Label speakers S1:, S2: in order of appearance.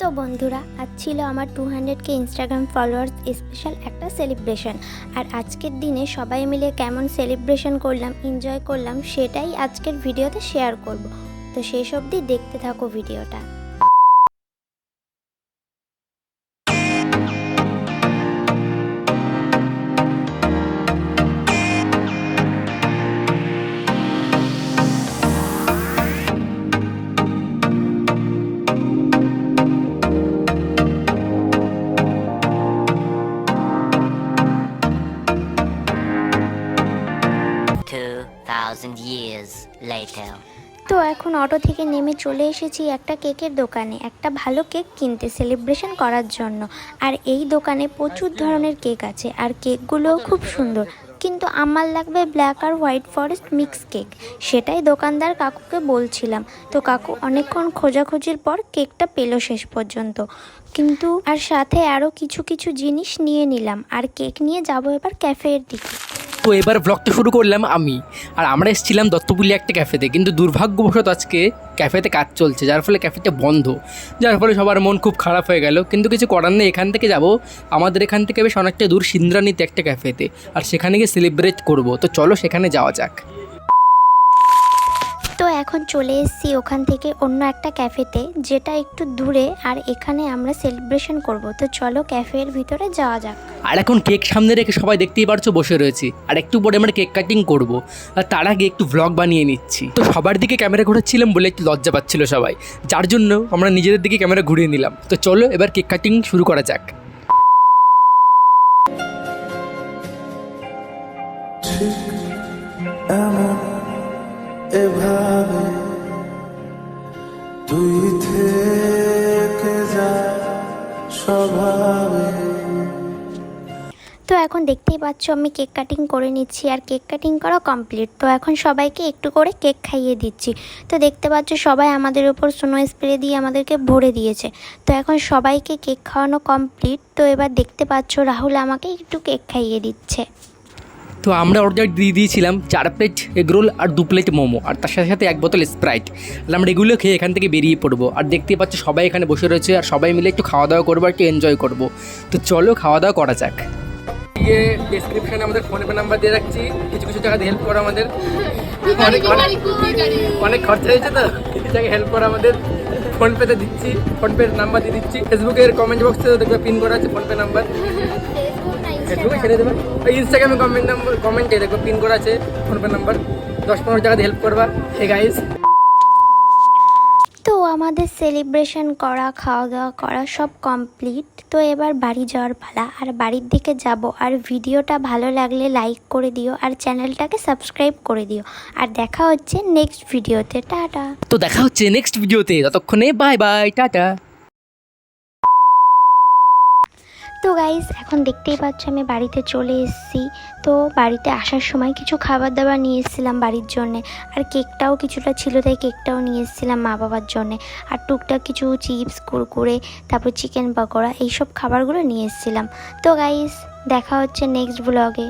S1: তো বন্ধুরা, আজ ছিল আমার টু হান্ড্রেডকে ইনস্টাগ্রাম ফলোয়ার্স স্পেশাল একটা সেলিব্রেশন আর আজকের দিনে সবাই মিলে কেমন সেলিব্রেশন করলাম এনজয় করলাম, সেটাই আজকের ভিডিওতে শেয়ার করব। তো সেই সব অবধি দেখতে থাকো ভিডিওটা
S2: thousand years later.
S1: তো এখন অটো থেকে নেমে চলে এসেছি একটা কেকের দোকানে, একটা ভালো কেক কিনতে সেলিব্রেশন করার জন্য। আর এই দোকানে প্রচুর ধরনের কেক আছে, আর কেকগুলোও খুব সুন্দর। কিন্তু আমার লাগবে ব্ল্যাক আর হোয়াইট ফরেস্ট মিক্স কেক। সেটাই দোকানদার কাকুকে বলছিলাম। তো কাকু, অনেকক্ষণ খোঁজাখুঁজির পর কেকটা পেল শেষ পর্যন্ত। কিন্তু আর সাথে আরও কিছু কিছু জিনিস নিয়ে নিলাম, আর কেক নিয়ে যাব এবার ক্যাফের দিকে।
S3: তো এবার ব্লগটা শুরু করলাম আমি। আর আমরা এসেছিলাম দত্তপুলি একটা ক্যাফেতে কিন্তু দুর্ভাগ্যবশত আজকে ক্যাফেতে কাজ চলছে, যার ফলে ক্যাফেটা বন্ধ। যার ফলে সবার মন খুব খারাপ হয়ে গেল, কিন্তু কিছু করার নেই। এখান থেকে যাব। আমাদের এখান থেকে বেশ অনেকটা দূর সিন্দ্রানিতে একটা ক্যাফেতে আর সেখানে গিয়ে সেলিব্রেট করব। তো চলো সেখানে যাওয়া যাক।
S1: এখন চলে এসেছি ওখান থেকে অন্য একটা ক্যাফেতে যেটা একটু দূরে আর এখানে আমরা সেলিব্রেশন করব। তো চলো ক্যাফের ভিতরে যাওয়া যাক।
S3: আর এখন কেক সামনে রেখে সবাই দেখতেই পারছ বসে রয়েছি। আর একটু পরে আমরা কেক কাটিং করব। আর তার আগে একটু ভ্লগ বানিয়ে নিচ্ছি। তো সবার দিকে ক্যামেরা ঘোরাচ্ছিলাম বলে একটু লজ্জা পাচ্ছিল সবাই। যার জন্য আমরা নিজেদের দিকে ক্যামেরা ঘুরিয়ে নিলাম। তো চলো এবার কেক কাটিং শুরু করা যাক।
S4: এমন এভাবে তুই থেকে যা স্বভাবে।
S1: তো এখন দেখতেই পাচ্ছ আমি কেক কাটিং করে নিচ্ছি আর কেক কাটিং করা কমপ্লিট। তো এখন সবাইকে একটু করে কেক খাইয়ে দিচ্ছি। তো দেখতে পাচ্ছ সবাই আমাদের উপর স্নো স্প্রে দিয়ে আমাদেরকে ভরে দিয়েছে। তো এখন সবাইকে কেক খাওয়ানো কমপ্লিট। তো এবার দেখতে পাচ্ছ রাহুল আমাকে একটু কেক খাইয়ে দিচ্ছে।
S3: তো আমরা অর্ডার দিয়ে দিয়েছিলাম চার প্লেট এগরোল আর দু প্লেট মোমো, আর তার সাথে সাথে এক বোতল স্প্রাইট আর আমরা এগুলো খেয়ে এখান থেকে বেরিয়ে পড়ব। আর দেখতেই পাচ্ছ সবাই এখানে বসে রয়েছে, আর সবাই মিলে একটু খাওয়া দাওয়া করব, আর একটু এনজয় করব। তো চলো খাওয়া দাওয়া করা যাক। গিয়ে ডেসক্রিপশনে আমাদের ফোন পে নাম্বার দিয়ে রাখছি। কিছু কিছু জায়গাতে হেল্প করো আমাদের। অনেক অনেক খরচা হয়েছে তো। কিছু জায়গায় হেল্প করো আমাদের। ফোন পেতে দিচ্ছি। ফোন পের নাম্বার দিয়ে দিচ্ছি। ফেসবুকের কমেন্ট বক্সে দেখবে পিন করা আছে ফোন পে নাম্বার ফেসবুকে ছেড়ে দেবে। ওই ইনস্টাগ্রামে কমেন্ট নাম্বার কমেন্টে দেখো পিন করা আছে ফোনপে নাম্বার দশ পনেরো জায়গাতে হেল্প করবা। হে গাইস
S1: তো আমাদের সেলিব্রেশন করা খাওয়া দাওয়া করা সব কমপ্লিট তো এবার বাড়ি যাওয়ার পালা। আর বাড়ির দিকে যাব। আর ভিডিওটা ভালো লাগলে লাইক করে দিও। আর চ্যানেলটাকে সাবস্ক্রাইব করে দিও। আর দেখা হচ্ছে নেক্সট ভিডিওতে টাটা।
S3: তো দেখা হচ্ছে নেক্সট ভিডিওতে ততক্ষণে বাই বাই টাটা।
S1: তো গাইস এখন দেখতেই পাচ্ছ আমি বাড়িতে চলে এসেছি। তো বাড়িতে আসার সময় কিছু খাবার দাবার নিয়ে এসেছিলাম বাড়ির জন্যে। আর কেকটাও কিছুটা ছিল, তাই কেকটাও নিয়ে এসেছিলাম মা বাবার জন্যে। আর টুকটাক কিছু চিপস, কুরকুরে, তারপর চিকেন পকোড়া, এইসব খাবারগুলো নিয়ে এসেছিলাম। তো গাইস দেখা হচ্ছে নেক্সট ব্লগে